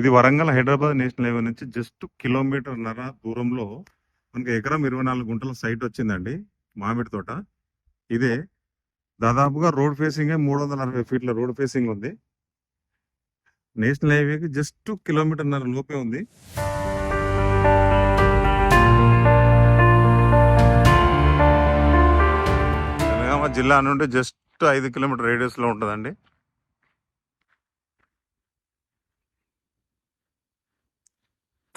ఇది Warangal Hyderabad national highway నుంచి just kilometre నర దూరంలో మనకి ఎకరం ఇరవై నాలుగు గుంటల సైట్ వచ్చిందండి మామిడి తోట. ఇదే దాదాపుగా రోడ్ ఫేసింగ్ మూడు వందల అరవై ఫీట్ల రోడ్ ఫేసింగ్ ఉంది. నేషనల్ హైవేకి జస్ట్ కిలోమీటర్ నర లోపే ఉంది. జనగామ జిల్లా నుండి జస్ట్ ఐదు కిలోమీటర్ రేడియస్లో ఉంటుందండి.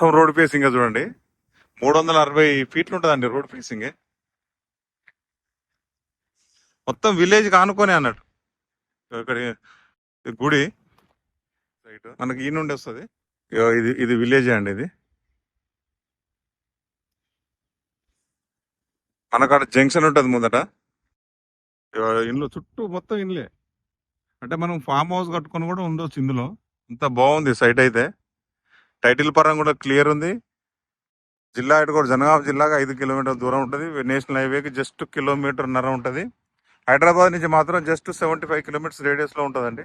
మొత్తం రోడ్ ఫేసింగ్ చూడండి. మూడు వందల అరవై ఫీట్లు ఉంటుందండి రోడ్ ఫేసింగ్. మొత్తం విలేజ్ కానుకొని అన్నట్టు. ఇక్కడ గుడి రైట్ మనకి ఈ నుండి వస్తుంది. ఇది ఇది విలేజ్ అండి ఇది. మనకాడ జంక్షన్ ఉంటుంది ముందట. ఇండ్లు చుట్టూ మొత్తం ఇండ్లే. అంటే మనం ఫామ్ హౌస్ కట్టుకొని కూడా ఉండొచ్చు ఇందులో. అంత బాగుంది సైట్ అయితే. టైటిల్ పరంగా కూడా క్లియర్ ఉంది. జిల్లా ఇటు కూడా జనగామ జిల్లాగా ఐదు కిలోమీటర్ దూరం ఉంటుంది. నేషనల్ హైవేకి జస్ట్ కిలోమీటర్ నర ఉంటుంది. హైదరాబాద్ నుంచి మాత్రం జస్ట్ సెవెంటీ ఫైవ్ కిలోమీటర్స్ రేడియస్లో ఉంటుందండి.